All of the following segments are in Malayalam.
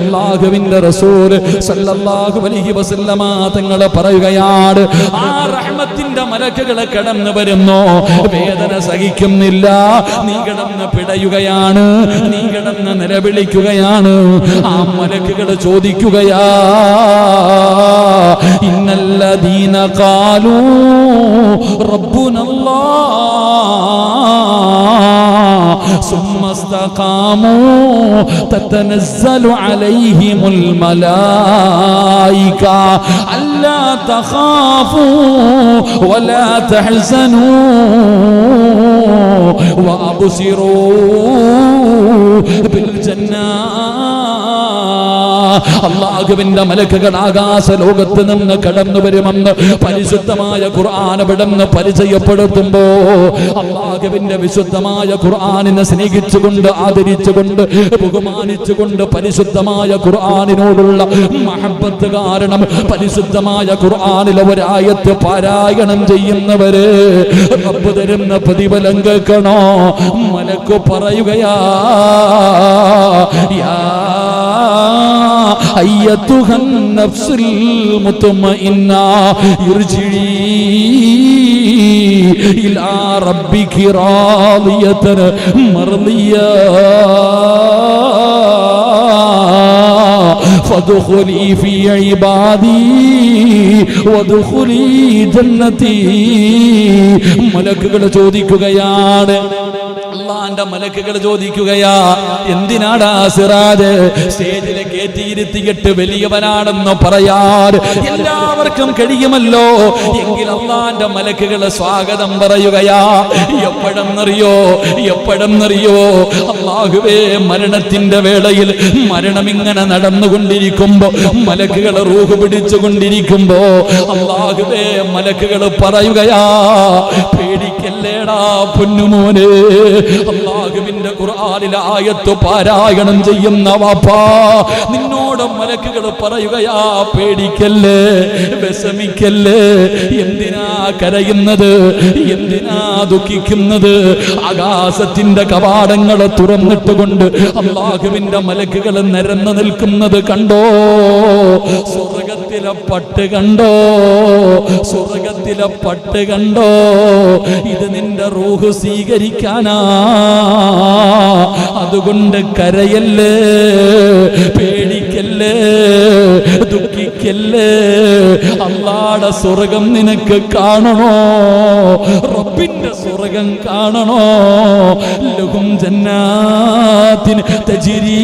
അള്ളാഹുവിന്റെ റസൂൽ സല്ലല്ലാഹു അലൈഹി വസല്ലമ തങ്ങൾ പറയുകയാണ് ആ റഹ്മത്തിന്റെ മലക്കുകളെ കടന്നു വരുന്നു? വേദന സഹിക്കുന്നില്ല. നീ കിടന്ന് പിടയുകയാണ് നീ കിടന്ന് നിലവിളിക്കുകയാണ്. ആ മലക്കുകൾ ചോദിക്കുകയാ ഇന്നല്ല കാലൂ റബ്ബുനല്ലാഹ് ثم استقاموا تتنزل عليهم الملائكة. ألا تخافوا ولا تحزنوا وأبصروا بالجنة. അള്ളാഹുവിന്റെ മലക്കുകൾ ആകാശ ലോകത്ത് നിന്ന് കടന്നു വരുമെന്ന് പരിശുദ്ധമായ ഖുർആൻ അവിടുന്ന് പരിചയപ്പെടുത്തുമ്പോ അള്ളാഹുവിന്റെ വിശുദ്ധമായ ഖുർആാനിനെ സ്നേഹിച്ചുകൊണ്ട് ആദരിച്ചുകൊണ്ട് ബഹുമാനിച്ചുകൊണ്ട് പരിശുദ്ധമായ ഖുർആാനിനോടുള്ള മഹബത്ത് കാരണം പരിശുദ്ധമായ ഖുർആനിലെ ഒരായത്ത് പാരായണം ചെയ്യുന്നവര് റബ്ബ് തരുന്ന പ്രതിഫലം കേൾക്കണോ? മലക്കു പറയുകയാ യാ أيتها النفس المطمئنة ارجعي إلى ربك راضية مرضية فادخلي في عبادي وادخلي جنتي മലക്കുകൾ ചോദിക്കുകയാണ് അള്ളാന്റെ മലക്കുകൾ ചോദിക്കുകയാ എന്തിനാടാ സിറാജ്? സ്റ്റേജിലെ കയറ്റിയിരുത്തിയിട്ട് വലിയവനാണെന്ന് പറയാൻ എല്ലാവർക്കും കഴിയുമല്ലോ? എങ്കിൽ അള്ളാന്റെ മലക്കുകൾ സ്വാഗതം പറയുകയാ എപ്പോഴെന്നറിയോ? എപ്പോഴെന്നറിയോ? അള്ളാഹുവേ മരണത്തിന്റെ വേളയിൽ മരണം ഇങ്ങനെ നടന്നുകൊണ്ടിരിക്കുമ്പോ മലക്കുകൾ റൂഹ് പിടിച്ചുകൊണ്ടിരിക്കുമ്പോ അള്ളാഹുവേ മലക്കുകൾ പറയുകയാ പേടിക്കല്ലേടാ പൊന്നുമോനെ അള്ളാഹുവിന്റെ ഖുർആനിൽ ആയത്ത് പാരായണം ചെയ്യുന്ന വാപ്പാ നിന്നോട് മലക്കുകൾ പറയുകയാ പേടിക്കല്ലേ വിഷമിക്കല്ലേ എന്തിനാ കരയുന്നത് എന്തിനാ ദുഃഖിക്കുന്നത്? ആകാശത്തിന്റെ കവാടങ്ങളെ തുറന്നിട്ടുകൊണ്ട് അള്ളാഹുവിന്റെ മലക്കുകൾ നിരന്നു നിൽക്കുന്നത് കണ്ടോ? സ്വർഗത്തിലെ പട്ട് കണ്ടോ? സ്വർഗത്തിലെ പട്ട് കണ്ടോ? ഇത് നിന്റെ റൂഹ് സ്വീകരിക്കാനാ. അതുകൊണ്ട് കരയല്ലേ? പേടിക്കല്ലേ ദുഃഖിക്കല്ലേ? അള്ളാടെ സ്വർഗം നിനക്ക് കാണണോ? റബ്ബിന്റെ സ്വർഗം കാണണോ? ലഹും ജന്നാത്തിന് തജിരീ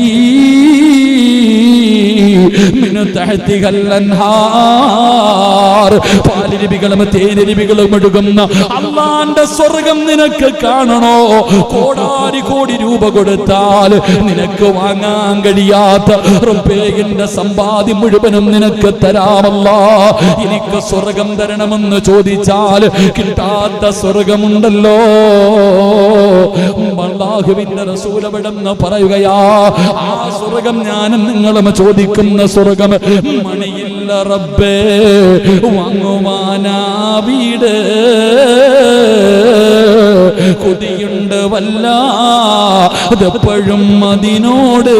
പാലരുവികളും തേനരുവികളും ഒഴുകുന്ന അള്ളാന്റെ സ്വർഗം നിനക്ക് കാണണോ? കോടാരി കോടി രൂപ കൊടുത്താൽ നിനക്ക് വാങ്ങാൻ കഴിയാത്ത റുപ്പേന്റെ സമ്പാദ്യം മുഴുവനും നിനക്ക് തരാമല്ല. എനിക്ക് സ്വർഗം തരണമെന്ന് ചോദിച്ചാൽ കിട്ടാത്ത സ്വർഗമുണ്ടല്ലോ. അള്ളാഹുവിന്റെ പറയുകയാ ആ സ്വർഗം ഞാനും നിങ്ങളും ചോദിക്കുന്ന സ്വർഗം മണിയില്ല റബ്ബേ വാങ്ങുവാനാ വീട് കൊതിയുണ്ട് വല്ല അതെപ്പോഴും അതിനോട്.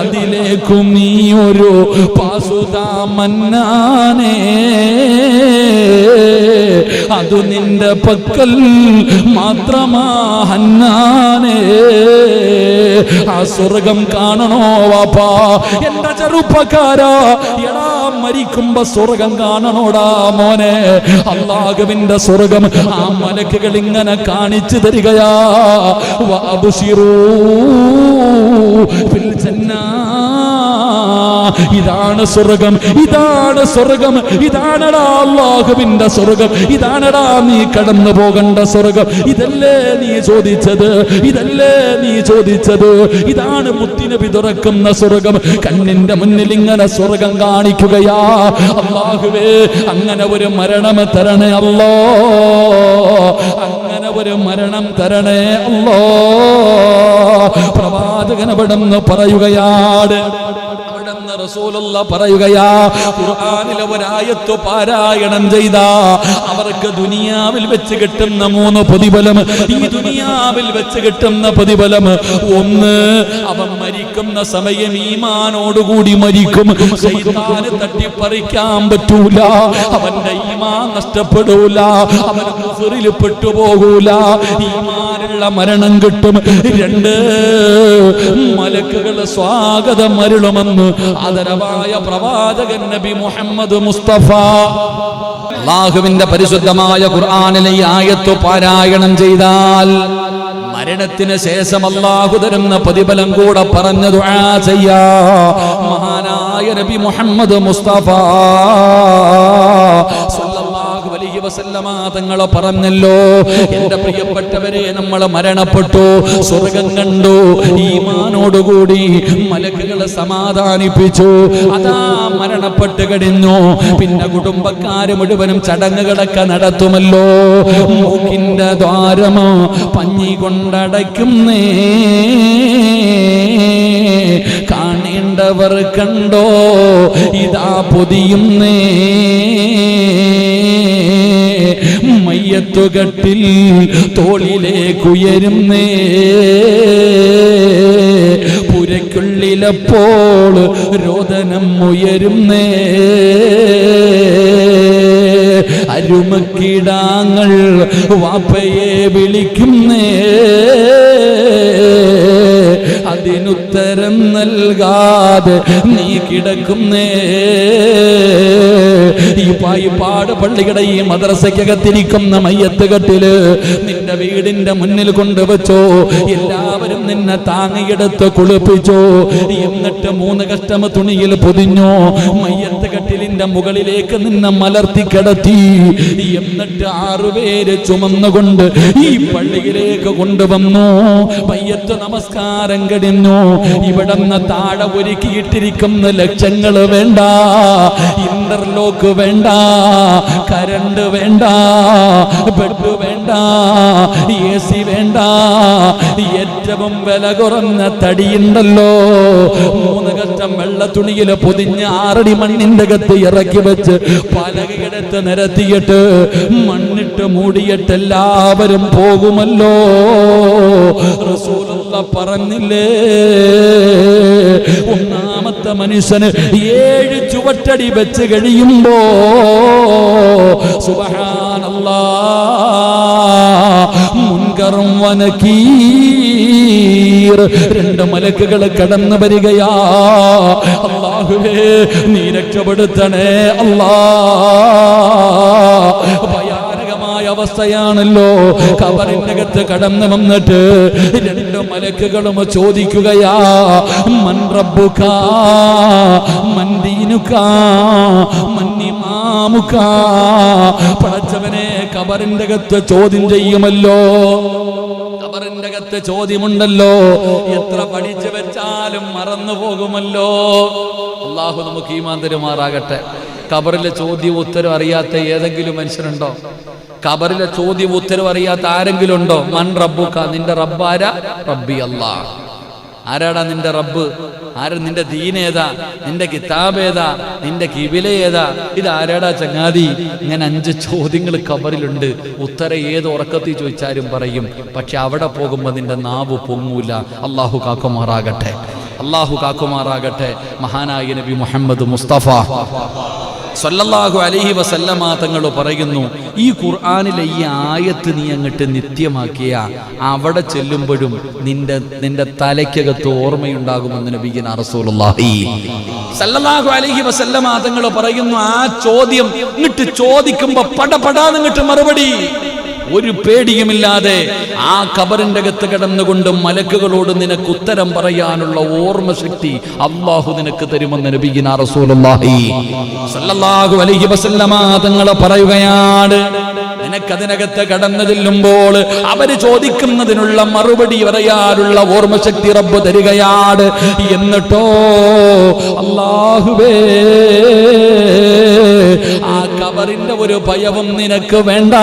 അതിലേക്കും നീ ഒരു പാസുതാ മന്നാനേ അതു നിന്റെ പക്കൽ മാത്രമാ ഹന്നാനേ. ആ സ്വർഗം കാണണോ വാപ്പാ? എന്റെ ചെറുപ്പക്കാരാ. എടാ മരിക്കുമ്പോ സ്വർഗം കാണണോടാ മോനെ. അള്ളാഹുവിന്റെ സ്വർഗം ആ മലക്കുകൾ ഇങ്ങനെ കാണിച്ചു തരികയാ. വാബുശിറൂ ഇതാണ് സ്വർഗം ഇതാണ് സ്വർഗം ഇതാണടാ അള്ളാഹുവിന്റെ സ്വർഗം ഇതാണടാ നീ കടന്നു പോകേണ്ട സ്വർഗം. ഇതല്ലേ നീ ചോദിച്ചത് ഇതല്ലേ നീ ചോദിച്ചത്? ഇതാണ് മുത്തിനബി തുറക്കുന്ന സ്വർഗം. കണ്ണിന്റെ മുന്നിൽ ഇങ്ങനെ സ്വർഗം കാണിക്കുകയാ. അള്ളാഹുവേ അങ്ങനെ ഒരു മരണം തരണേ അല്ലോ അങ്ങനെ ഒരു മരണം തരണേ അല്ലോ നിന്ന് പറയുകയാണ് ചെയ്യാമെന്ന് റസൂലുള്ള പറയുകയാ ഖുർആനിലെ ഒരായത്ത് പാരായണം ചെയ്ത അവർക്ക് ദുനിയാവിൽ വെച്ച് കിട്ടുന്ന മൂന്ന് പ്രതിഫലം ഈ ദുനിയാവിൽ വെച്ച് കിട്ടുന്ന പ്രതിഫലം ഒന്ന് അവൻ മരിക്കുന്ന സമയം ഈമാനോടുകൂടി മരിക്കും. ശൈത്താന് തട്ടിപ്പറിക്കാൻ പറ്റൂല അവന്റെ ഈമാൻ നഷ്ടപ്പെടൂല അവൻ കുഫറിൽ പെട്ടുപോകൂല ഈമാനുള്ള മരണം കിട്ടും. രണ്ട് മലക്കുകൾ സ്വാഗതം അരുളുമെന്ന് ആദരവായ പ്രവാചകൻ നബി മുഹമ്മദ് മുസ്തഫ. അള്ളാഹുവിന്റെ പരിശുദ്ധമായ ഖുർആനിലെ ആയത്ത് പാരായണം ചെയ്താൽ മരണത്തിന് ശേഷം അള്ളാഹു തരുന്ന പ്രതിഫലം കൂടെ പറഞ്ഞു ചെയ്യാ. മഹാനായ നബി മുഹമ്മദ് മുസ്തഫ. സല്ലല്ലാഹു അലൈഹി വസല്ലമ തങ്ങൾ പറഞ്ഞല്ലോ. എന്റെ പ്രിയപ്പെട്ടവരെ നമ്മൾ മരണപ്പെട്ടു. സ്വർഗം കണ്ടു. ഈമാനോടുകൂടി മലക്കുകളെ സമാധാനിപ്പിച്ചു. അതാ മരണപ്പെട്ട് കഴിഞ്ഞു പിന്നെ കുടുംബക്കാര് മുഴുവനും ചടങ്ങുകളൊക്കെ നടത്തുമല്ലോ. മൂക്കിന്റെ ദ്വാരമോ പഞ്ഞി കൊണ്ടടയ്ക്കുന്നേ കാണേണ്ടവർ കണ്ടോ? ഇതാ പൊതിയുന്നേ മയ്യത്തുകട്ടിൽ തോളിലേക്കുയരുന്നേ പുരക്കുള്ളിലപ്പോൾ രോദനം ഉയരുന്നേ അരുമക്കിടാങ്ങൾ വാപ്പയെ വിളിക്കുന്നേ അതിനുത്തരം നൽകാതെ നീ കിടക്കുന്നേ. ഈ പായിപ്പാട് പള്ളിയുടെ ഈ മദ്രസയ്ക്കകത്തിരിക്കുന്ന മയ്യത്ത് കെട്ടിൽ നിന്റെ വീടിന്റെ മുന്നിൽ കൊണ്ടുവച്ചോ. എല്ലാവരും നിന്നെ താങ്ങിയെടുത്ത് കുളിപ്പിച്ചോ. എന്നിട്ട് മൂന്ന് കഷ്ടമ തുണിയിൽ പൊതിഞ്ഞോ. മയ്യത്ത് കട്ടിലിന്റെ മുകളിലേക്ക് നിന്നെ മലർത്തി കിടത്തി. എന്നിട്ട് ആറുപേര് ചുമന്നുകൊണ്ട് ഈ പള്ളിയിലേക്ക് കൊണ്ടുവന്നു. മയ്യത്ത് നമസ്കാരം കഴിഞ്ഞു ഇവിടുന്ന് താഴെ ഒരുക്കിയിട്ടിരിക്കുന്ന ലക്ഷങ്ങൾ വേണ്ട. ഇന്റർലോക്ക് വേണ്ട. കരണ്ട് വേണ്ട. ബെഡ് വേണ്ട. എ സി വേണ്ട. ഏറ്റവും വില കുറഞ്ഞ തടിയുണ്ടല്ലോ മൂന്ന് കഷ്ടം വെള്ള തുണിയിൽ പൊതിഞ്ഞ് ആറടി മണ്ണിന്റെ കത്ത് ഇറക്കി വെച്ച് പലകയെടുത്ത് നിരത്തിയിട്ട് മണ്ണിട്ട് മൂടിയിട്ട് എല്ലാവരും പോകുമല്ലോ. റസൂലുള്ള പറഞ്ഞില്ലേ? ഒന്നാമത്തെ മനുഷ്യന് ഏഴ് ചുവട്ടടി വെച്ച് കഴിയുമ്പോ സുബഹാനല്ല മുൻകറും വനക്കീർ രണ്ട് മലക്കുകൾ കടന്നു വരികയാ. അള്ളാഹുവേ നീ രക്ഷപ്പെടുത്തണേ അല്ലാ. അവസ്ഥയാണല്ലോ. കബറിന്റെ അകത്ത് കടന്നു വന്നിട്ട് രണ്ട് മലക്കുകളും ചോദിക്കുകയാ പടച്ചവനെ കബറിന്റെ അകത്ത് ചോദ്യം ചെയ്യുമല്ലോ. കബറിന്റെ അകത്ത് ചോദ്യമുണ്ടല്ലോ. എത്ര പഠിച്ചു വെച്ചാലും മറന്നു പോകുമല്ലോ. അള്ളാഹു നമുക്ക് ഈ മാന്തരുമാറാകട്ടെ കബറിലെ ചോദ്യം ഉത്തരം അറിയാത്ത ഏതെങ്കിലും മനുഷ്യനുണ്ടോ? കബറിലെ ചോദ്യം ഉത്തരം അറിയാത്ത ആരെങ്കിലും ഉണ്ടോ മൻ റബ്ബുക്ക നിന്റെ റബ്ബാര റബ്ബി അല്ലാ ആരാടാ നിന്റെ റബ്ബ്? ആരാ നിന്റെ ദീനേതാ? നിന്റെ കിതാബ് ഏതാ നിന്റെ കിബില ഏതാ ഇത് ആരാടാ ചങ്ങാതി? ഇങ്ങനെ അഞ്ച് ചോദ്യങ്ങൾ കബറിലുണ്ട് ഉത്തരം ഏത് ഉറക്കത്തിൽ ചോദിച്ചാലും പറയും. പക്ഷെ അവിടെ പോകുമ്പോൾ നിന്റെ നാവ് പൊങ്ങൂല. അള്ളാഹു കാക്കുമാറാകട്ടെ. അള്ളാഹു കാക്കുമാറാകട്ടെ. മഹാനായ നബി മുഹമ്മദ് മുസ്തഫ. സല്ലല്ലാഹു അലഹി വസല്ലമ തങ്ങൾ പറയുന്നു ഈ ഖുർആാനിലെ ഈ ആയത്ത് നീ അങ്ങട്ട് നിത്യമാക്കിയ അവിടെ ചെല്ലുമ്പോഴും നിന്റെ നിന്റെ തലയ്ക്കകത്ത് ഓർമ്മയുണ്ടാകുമെന്ന് നബിഗിൻ റസൂലുള്ളാഹി സല്ലല്ലാഹു അലഹി വസല്ലമ തങ്ങൾ പറയുന്നു ആ ചോദ്യം ഇങ്ങോട്ട് ചോദിക്കുമ്പോ പടപടാന്ന് ഇങ്ങോട്ട് മറുപടി ഒരു പേടിയുമില്ലാതെ ആ കബറിന്റെ അകത്ത് കിടന്നുകൊണ്ട് മലക്കുകളോട് നിനക്ക് ഉത്തരം പറയാനുള്ള ഓർമ്മശക്തി അള്ളാഹു നിനക്ക് തരുമെന്ന് റസൂലുള്ളാഹി അലൈഹി വസല്ലമ തങ്ങളെ പറയുകയാണ്. നിനക്കതിനകത്ത് കടന്നു ചെല്ലുമ്പോൾ അവർ ചോദിക്കുന്നതിനുള്ള മറുപടി പറയാനുള്ള ഓർമ്മശക്തി റബ്ബ് തരികയാണ്. എന്നിട്ടോ അള്ളാഹുവേ ആ കബറിന്റെ ഒരു ഭയവും നിനക്ക് വേണ്ട.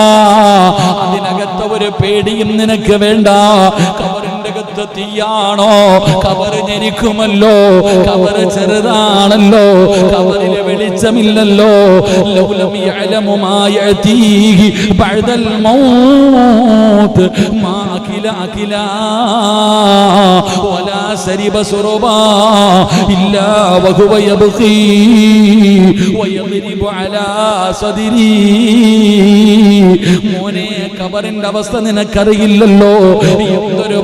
അതിനകത്ത് ഒരു പേടിയും നിനക്ക് വേണ്ട. കബറിനകത്ത് തീയാണോ? കവർ ഞെരിക്കുമല്ലോ. കവർ ചെറുതാണല്ലോ. കബറിലെ വെളിച്ചമില്ലല്ലോ. മോനെ കബറിന്റെ അവസ്ഥ നിനക്കറിയില്ലല്ലോ. എന്തൊരു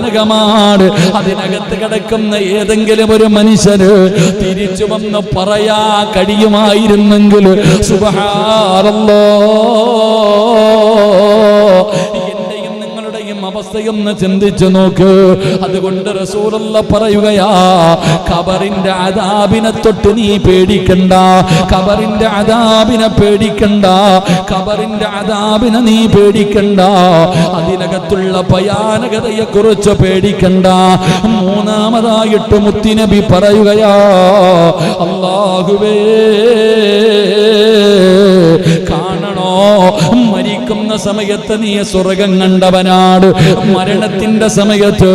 ഭയാനകമാണ് അതിനകത്ത് കിടക്കുന്ന ഏതെങ്കിലും ഒരു മനുഷ്യന് തിരിച്ചു വന്ന് പറയാ കഴിയുമായിരുന്നെങ്കിൽ സുബഹാറല്ലോ അവസ്ഥയൊന്ന് ചിന്തിച്ചു നോക്ക്. അതുകൊണ്ട് റസൂലുള്ള പറയുകയാ കബറിന്റെ അതാബിനെ തൊട്ട് നീ പേടിക്കണ്ട. കബറിന്റെ അതാബിനെ പേടിക്കണ്ട. കബറിന്റെ അതാബിനെ നീ പേടിക്കണ്ട. അതിനകത്തുള്ള ഭയാനകതയെ കുറിച്ച് പേടിക്കണ്ട. മൂന്നാമതായിട്ട് മുത്തിനബി പറയുകയാ അള്ളാഹുവേ കാണണോ മരിക്കുന്ന സമയത്ത് നീ സ്വർഗം കണ്ടവനാണ് മരണത്തിന്റെ സമയത്ത്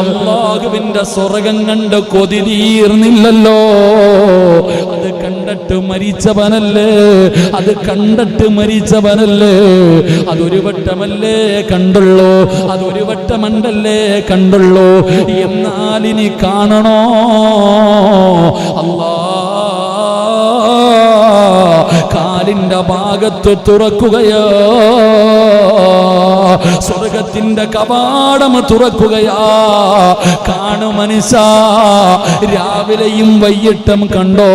അള്ളാഹുവിന്റെ സ്വർഗം കണ്ട് കൊതി തീർന്നില്ലല്ലോ. അത് കണ്ടിട്ട് മരിച്ചവനല്ലേ? അത് കണ്ടിട്ട് മരിച്ചവനല്ലേ? അതൊരു വട്ടമല്ലേ കണ്ടുള്ളൂ? അതൊരു വട്ടമണ്ടല്ലേ കണ്ടുള്ളൂ? എന്നാൽ ഇനി കാണണോ? അല്ലാ കാലിന്റെ ഭാഗത്ത് തുറക്കുകയോ. സ്വർഗത്തിന്റെ കവാടം തുറക്കുകയാ. കാണു മനുഷ്യ രാവിലെയും വൈകിട്ടും കണ്ടോ?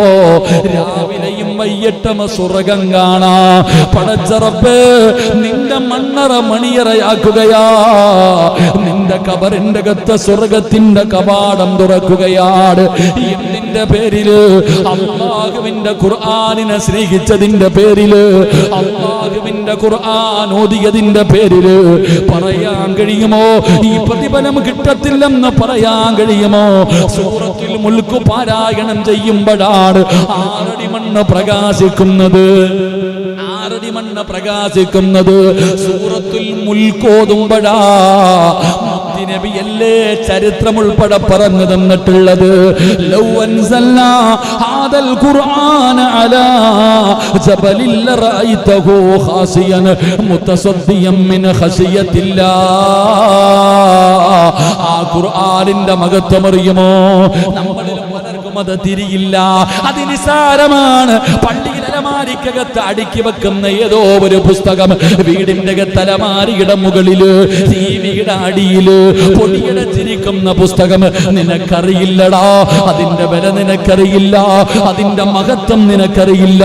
രാവിലെയും വൈകിട്ടും സ്വർഗം കാണാ. പടച്ചറപ്പ് നിന്റെ മണ്ണറ മണിയറയാക്കുകയാ. നിന്റെ കബറിന്റെ കത്ത് സ്വർഗത്തിന്റെ കവാടം തുറക്കുകയാണ്. എന്തിന്റെ പേരിൽ അള്ളാഹുവിന്റെ ഖുർആാനിനെ സ്നേഹിച്ചതിന്റെ പേരിൽ. അള്ളാഹുവിന്റെ ഖുർആൻ പേരിൽ പറയാൻ കഴിയുമോ? ഈ പ്രതിഫലം കിട്ടത്തില്ലെന്ന് പറയാൻ കഴിയുമോ? സൂറത്തിൽ മുൽക്കു പാരായണം ചെയ്യുമ്പോഴാണ് ആറടി മണ്ണ് പ്രകാശിക്കുന്നത്. ആറടി മണ്ണ് പ്രകാശിക്കുന്നത് സൂറത്തിൽ മുൽക്കോതുമ്പോഴാ നബിയല്ലേ ചരിത്രം ഉൾപ്പെടെ പറഞ്ഞു തന്നിട്ടുള്ളത്. ആ ഖുർആനിന്റെ മഹത്വം അറിയുമോ? നമ്മളിൽ പലർക്കും അത് തിരിയില്ല. അതിനിസാരമാണ് പള്ളിയിൽ അലമാരിക്കകത്ത് അടുക്കി വെക്കുന്ന ഏതോ ഒരു പുസ്തകം വീടിന്റെ തലമാരിയുടെ മുകളിൽ ടിവിയുടെ അടിയിൽ പൊടിയടച്ചിരിക്കുന്ന പുസ്തകം. നിനക്കറിയില്ലടാ അതിന്റെ വില നിനക്കറിയില്ല അതിന്റെ മഹത്വം നിനക്കറിയില്ല.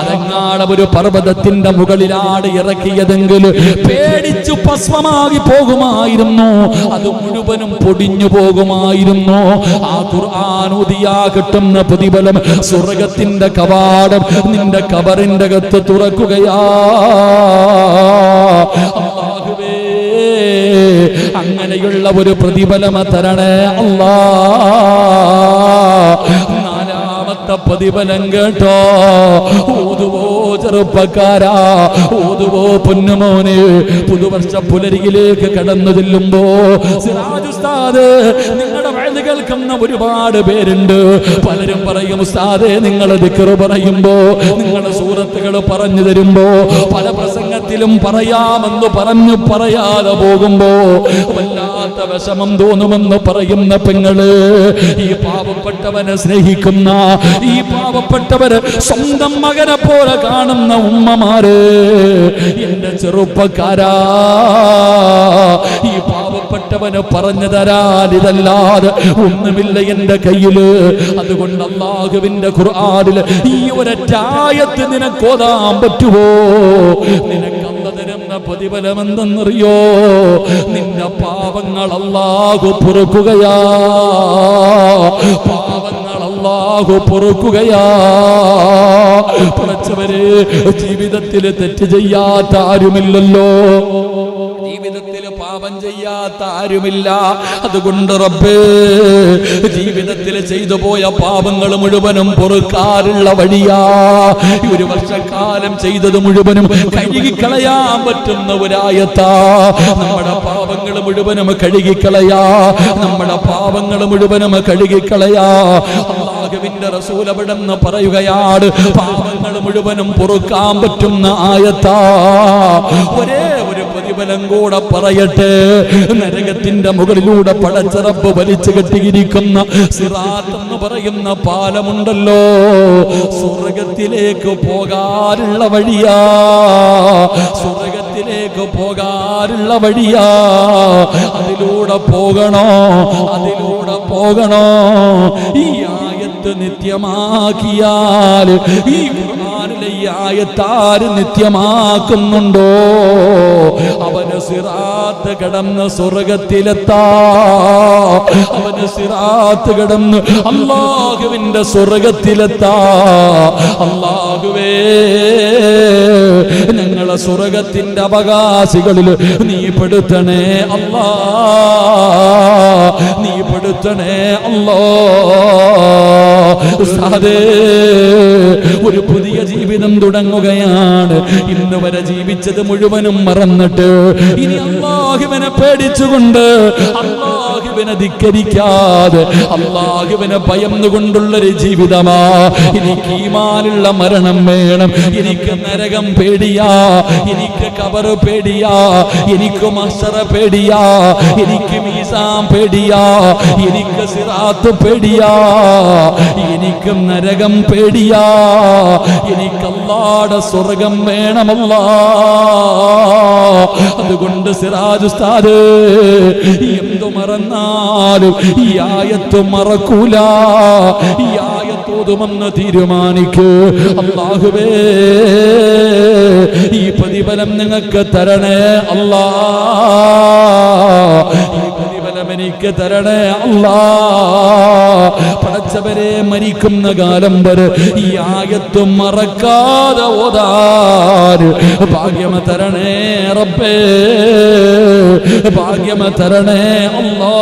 അതെങ്ങാടെ ഒരു പർവതത്തിന്റെ മുകളിലാണ് ഇറക്കിയതെങ്കിൽ പേടിച്ചു ഭസ്മമാകി പോകുമായിരുന്നു. അത് മുഴുവനും പൊടിഞ്ഞു പോകുമായിരുന്നു. ആ ഖുർആൻ ഉദിയാ കിട്ടുന്ന പ്രതിഫലം സ്വർഗത്തിന്റെ കവാടം കബറിന്റെ അകത്ത് തുറക്കുകയാ. അങ്ങനെയുള്ള ഒരു പ്രതിഫലമ തരണേ അള്ളാ. നാലാമത്തെ പ്രതിഫലം കേട്ടോ. ഊതുവോ ചെറുപ്പക്കാരാ ഊതുവോ പൊന്നുമോന്. പുതുവർഷ പുലരിയിലേക്ക് കടന്നു ചെല്ലുമ്പോ സിറാജ് വഴുത് കേൾക്കുന്ന ഒരുപാട് പേരുണ്ട്. പലരും പറയും സാധേ നിങ്ങൾ ദിക്കറ് പറയുമ്പോ നിങ്ങളുടെ സൂറത്തുകൾ പറഞ്ഞു തരുമ്പോ പല പ്രസംഗത്തിലും പറയാമെന്ന് പറഞ്ഞു പറയാതെ പോകുമ്പോ വല്ലാത്ത വിഷമം തോന്നുമെന്ന് പറയുന്ന പെങ്ങൾ ഈ പാവപ്പെട്ടവനെ സ്നേഹിക്കുന്ന ഈ പാവപ്പെട്ടവര് സ്വന്തം മകനെ പോലെ കാണുന്ന ഉമ്മമാര് എന്റെ ചെറുപ്പക്കാരാ ഈ പാവപ്പെട്ടവന് പറഞ്ഞു തരാൻ ഇതല്ലാതെ ഒന്നുമില്ല എന്റെ കയ്യിൽ. അതുകൊണ്ട് അള്ളാഹുവിന്റെ ഖുർആാനിൽ ഈ ഒരറ്റായത്ത് നിനക്കോതാൻ പറ്റുമോ? നിനക്ക് പ്രതിഫലമെന്തെന്നറിയോ പ്രതിഫലം എന്തെന്നറിയോ നിന്റെ പാവങ്ങൾ അല്ലാഹു പൊറുക്കുകയാ. പാവങ്ങൾ അല്ലാഹു പൊറുക്കുകയാ. പടച്ചവരെ ജീവിതത്തിൽ തെറ്റ് ചെയ്യാത്ത ആരുമില്ലല്ലോ. ജീവിതത്തിൽ പാപം ചെയ്യാത്ത ആരുമില്ല. അതുകൊണ്ട് റബ്ബേ ജീവിതത്തിൽ ചെയ്തു പോയ പാപങ്ങൾ മുഴുവനും പൊറുക്കാറുള്ള വഴിയാ. ഒരു വർഷക്കാലം ചെയ്തത് മുഴുവനും കഴുകിക്കളയാൻ പറ്റുന്ന ഒരായത്താ. നമ്മുടെ പാപങ്ങൾ മുഴുവനും കഴുകിക്കളയാ. നമ്മുടെ പാപങ്ങൾ മുഴുവനും കഴുകിക്കളയാ. അള്ളാഹുവിന്റെ അവിടെ പറയുകയാണ് പാപങ്ങൾ മുഴുവനും പൊറുക്കാൻ പറ്റുന്ന ആയത്താ. ഒരേ ഒരു പ്രതിഫലം കൂടെ പറയട്ടെ. നരകത്തിന്റെ മുകളിലൂടെ പടച്ചിറപ്പ് വലിച്ചു കെട്ടിയിരിക്കുന്ന സിറാത്ത് എന്ന് പറയുന്ന പാലമുണ്ടല്ലോ. സ്വർഗത്തിലേക്ക് പോകാനുള്ള വഴിയാ. സ്വർഗത്തിലേക്ക് പോകാനുള്ള വഴിയാ. അതിലൂടെ പോകണോ? അതിലൂടെ പോകണോ? ഈ ആയത്ത് നിത്യമാക്കിയാൽ ഈ ഖുർആനിലെ ഈ ആയത്താര് നിത്യമാക്കുന്നുണ്ടോ? സിറാത്ത് കടന്ന് സ്വർഗത്തിലെത്താ. അവന് സിറാത്ത് കടന്ന് അള്ളാഹുവിന്റെ സ്വർഗത്തിലെത്താ. അള്ളാഹുവേ ഞങ്ങളെ സ്വർഗത്തിന്റെ അവകാശികളിൽ നീ പെടുത്തണേ അല്ലാ. നീ പെടുത്തണേ അല്ലോ ഒരു പുതിയ ജീവിതം തുടങ്ങുകയാണ്. ഇന്ന് വരെ ജീവിച്ചത് മുഴുവനും മറന്നിട്ട് ഇനി അള്ളാഹുവിനെ പേടിച്ചുകൊണ്ട് അള്ളാഹുവിനെ ധിക്കരിക്കാതെ അള്ളാഹുവിനെ ഭയന്നുകൊണ്ടുള്ളൊരു ജീവിതമാ. എനിക്ക് ഈമാനുള്ള മരണം വേണം. എനിക്ക് നരകം പേടിയാ. എനിക്ക് കബറ് പേടിയാ. എനിക്ക് മസറ പേടിയാ. എനിക്ക് മീസാം പേടിയാ. എനിക്ക് സിറാത്ത് പേടിയാ. എനിക്ക് നരകം പേടിയാ. എനിക്ക് അല്ലാടെ സ്വർഗം വേണമല്ലാ. അതുകൊണ്ട് സിറാജ് ഉസ്താദ് എന്തു മറന്നാലും ഈ ആയത്ത് മറക്കൂല. ഈ ആയത്തോതുമെന്ന് തീരുമാനിക്കൂ. അള്ളാഹുവേ ഈ പ്രതിഫലം നിങ്ങൾക്ക് തരണേ അല്ലാ. എനിക്ക് തരണേ അല്ലാ. പടച്ചവരെ മരിക്കുന്ന കാലം വരെ ഈ ആയത്ത് മറക്കാതെ ഭാഗ്യമ തരണേ റബ്ബേ. ഭാഗ്യമ തരണേ അല്ലാ.